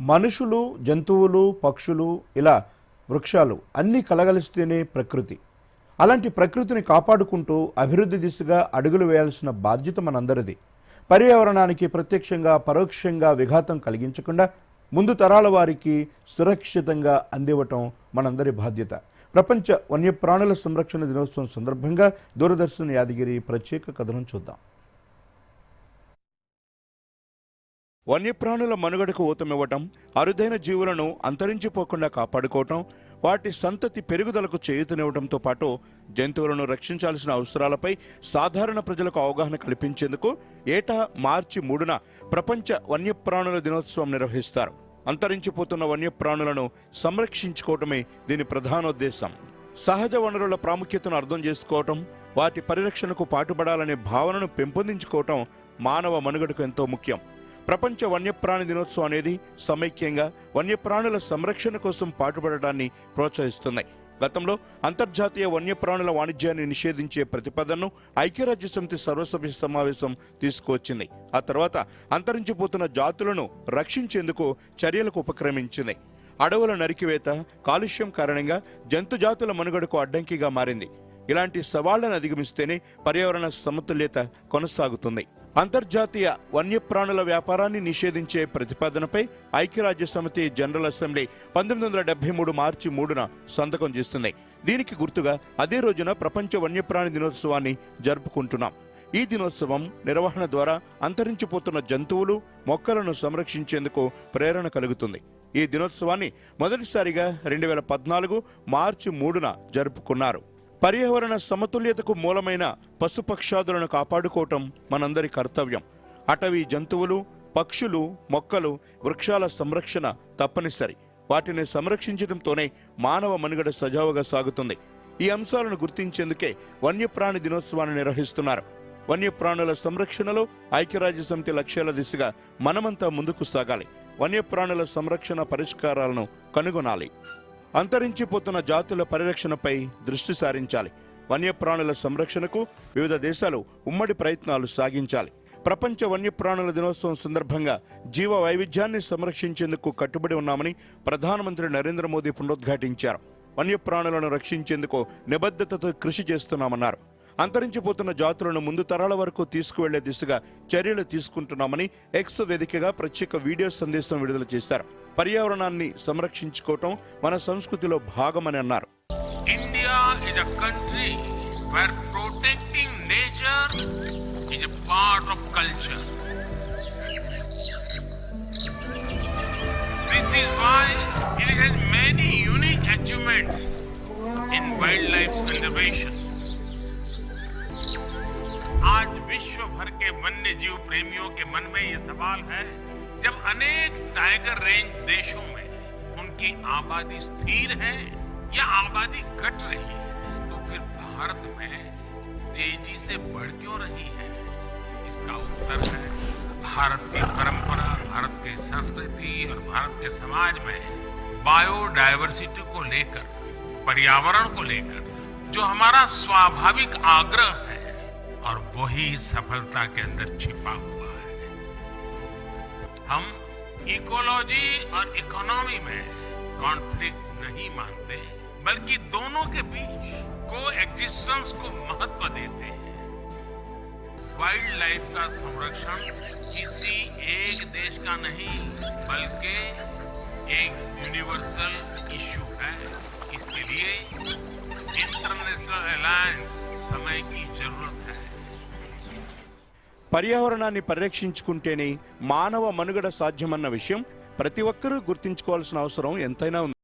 మనుషులు జంతువులు పక్షులు ఇలా వృక్షాలు అన్నీ కలగలిస్తేనే ప్రకృతి. అలాంటి ప్రకృతిని కాపాడుకుంటూ అభివృద్ధి దిశగా అడుగులు వేయాల్సిన బాధ్యత మనందరిది. పర్యావరణానికి ప్రత్యక్షంగా పరోక్షంగా విఘాతం కలిగించకుండా ముందు తరాల వారికి సురక్షితంగా అందివ్వటం మనందరి బాధ్యత. ప్రపంచ వన్యప్రాణుల సంరక్షణ దినోత్సవం సందర్భంగా దూరదర్శన్ యాదగిరి ప్రత్యేక కథనం చూద్దాం. వన్యప్రాణుల మనుగడకు ఊతమివ్వటం అరుదైన జీవులను అంతరించిపోకుండా కాపాడుకోవటం వాటి సంతతి పెరుగుదలకు చేయూతనివ్వడంతో పాటు జంతువులను రక్షించాల్సిన అవసరాలపై సాధారణ ప్రజలకు అవగాహన కల్పించేందుకు ఏటా మార్చి మూడున ప్రపంచ వన్యప్రాణుల దినోత్సవం నిర్వహిస్తారు. అంతరించిపోతున్న వన్యప్రాణులను సంరక్షించుకోవటమే దీని ప్రధానోద్దేశం. సహజ వనరుల ప్రాముఖ్యతను అర్థం చేసుకోవటం వాటి పరిరక్షణకు పాటుపడాలనే భావనను పెంపొందించుకోవటం మానవ మనుగడకు ఎంతో ముఖ్యం. ప్రపంచ వన్యప్రాణి దినోత్సవం అనేది సమైక్యంగా వన్యప్రాణుల సంరక్షణ కోసం పాటుపడటాన్ని ప్రోత్సహిస్తున్నాయి గతంలో అంతర్జాతీయ వన్యప్రాణుల వాణిజ్యాన్ని నిషేధించే ప్రతిపాదనను ఐక్యరాజ్య సమితి సర్వసభ్య సమావేశం తీసుకువచ్చింది. ఆ తర్వాత అంతరించిపోతున్న జాతులను రక్షించేందుకు చర్యలకు ఉపక్రమించింది. అడవుల నరికివేత కాలుష్యం కారణంగా జంతు జాతుల మనుగడకు అడ్డంకిగా మారింది. ఇలాంటి సవాళ్ళను అధిగమిస్తేనే పర్యావరణ సమతుల్యత కొనసాగుతుంది. అంతర్జాతీయ వన్యప్రాణుల వ్యాపారాన్ని నిషేధించే ప్రతిపాదనపై ఐక్యరాజ్య సమితి జనరల్ అసెంబ్లీ పంతొమ్మిది వందల డెబ్బై మూడు మార్చి మూడున సంతకం చేస్తుంది. దీనికి గుర్తుగా అదే రోజున ప్రపంచ వన్యప్రాణి దినోత్సవాన్ని జరుపుకుంటున్నాం. ఈ దినోత్సవం నిర్వహణ ద్వారా అంతరించిపోతున్న జంతువులు మొక్కలను సంరక్షించేందుకు ప్రేరణ కలుగుతుంది. ఈ దినోత్సవాన్ని మొదటిసారిగా రెండు వేల పద్నాలుగు మార్చి మూడున జరుపుకున్నారు. పర్యావరణ సమతుల్యతకు మూలమైన పశుపక్షాదులను కాపాడుకోవటం మనందరి కర్తవ్యం. అటవీ జంతువులు పక్షులు మొక్కలు వృక్షాల సంరక్షణ తప్పనిసరి. వాటిని సంరక్షించడంతోనే మానవ మనుగడ సజావుగా సాగుతుంది. ఈ అంశాలను గుర్తించేందుకే వన్యప్రాణి దినోత్సవాన్ని నిర్వహిస్తున్నారు. వన్యప్రాణుల సంరక్షణలో ఐక్యరాజ్య సమితి లక్ష్యాల దిశగా మనమంతా ముందుకు సాగాలి. వన్యప్రాణుల సంరక్షణ పరిష్కారాలను కనుగొనాలి. అంతరించిపోతున్న జాతుల పరిరక్షణపై దృష్టి సారించాలి. వన్యప్రాణుల సంరక్షణకు వివిధ దేశాలు ఉమ్మడి ప్రయత్నాలు సాగించాలి. ప్రపంచ వన్యప్రాణుల దినోత్సవం సందర్భంగా జీవ వైవిధ్యాన్ని సంరక్షించేందుకు కట్టుబడి ఉన్నామని ప్రధానమంత్రి నరేంద్ర మోదీ పునరుద్ఘాటించారు. వన్యప్రాణులను రక్షించేందుకు నిబద్ధతతో కృషి చేస్తున్నామన్నారు. అంతరించిపోతున్న జాతులను ముందు తరాల వరకు తీసుకువెళ్ళే దిశగా చర్యలు తీసుకుంటున్నామని ఎక్స్ వేదికగా ప్రత్యేక వీడియో సందేశం విడుదల చేశారు. పర్యావరణాన్ని సంరక్షించుకోవటం మన సంస్కృతిలో భాగమని అన్నారు. This is in wildlife conservation. आज विश्व भर के वन्य जीव प्रेमियों के मन में ये सवाल है, जब अनेक टाइगर रेंज देशों में उनकी आबादी स्थिर है या आबादी घट रही है तो फिर भारत में तेज़ी से बढ़ क्यों रही है? इसका उत्तर है, भारत की परंपरा, भारत की संस्कृति और भारत के समाज में बायोडायवर्सिटी को लेकर, पर्यावरण को लेकर, जो हमारा स्वाभाविक आग्रह है और वही सफलता के अंदर छिपा हुआ है। हम इकोलॉजी और इकोनॉमी में कॉन्फ्लिक्ट नहीं मानते, बल्कि दोनों के बीच को एग्जिस्टेंस को महत्व देते हैं। वाइल्ड लाइफ का संरक्षण किसी एक देश का नहीं, बल्कि एक यूनिवर्सल పర్యావరణాన్ని పరిరక్షించుకుంటేనే మానవ మనుగడ సాధ్యమన్న విషయం ప్రతి ఒక్కరూ గుర్తుంచుకోవాల్సిన అవసరం ఎంతైనా ఉంది.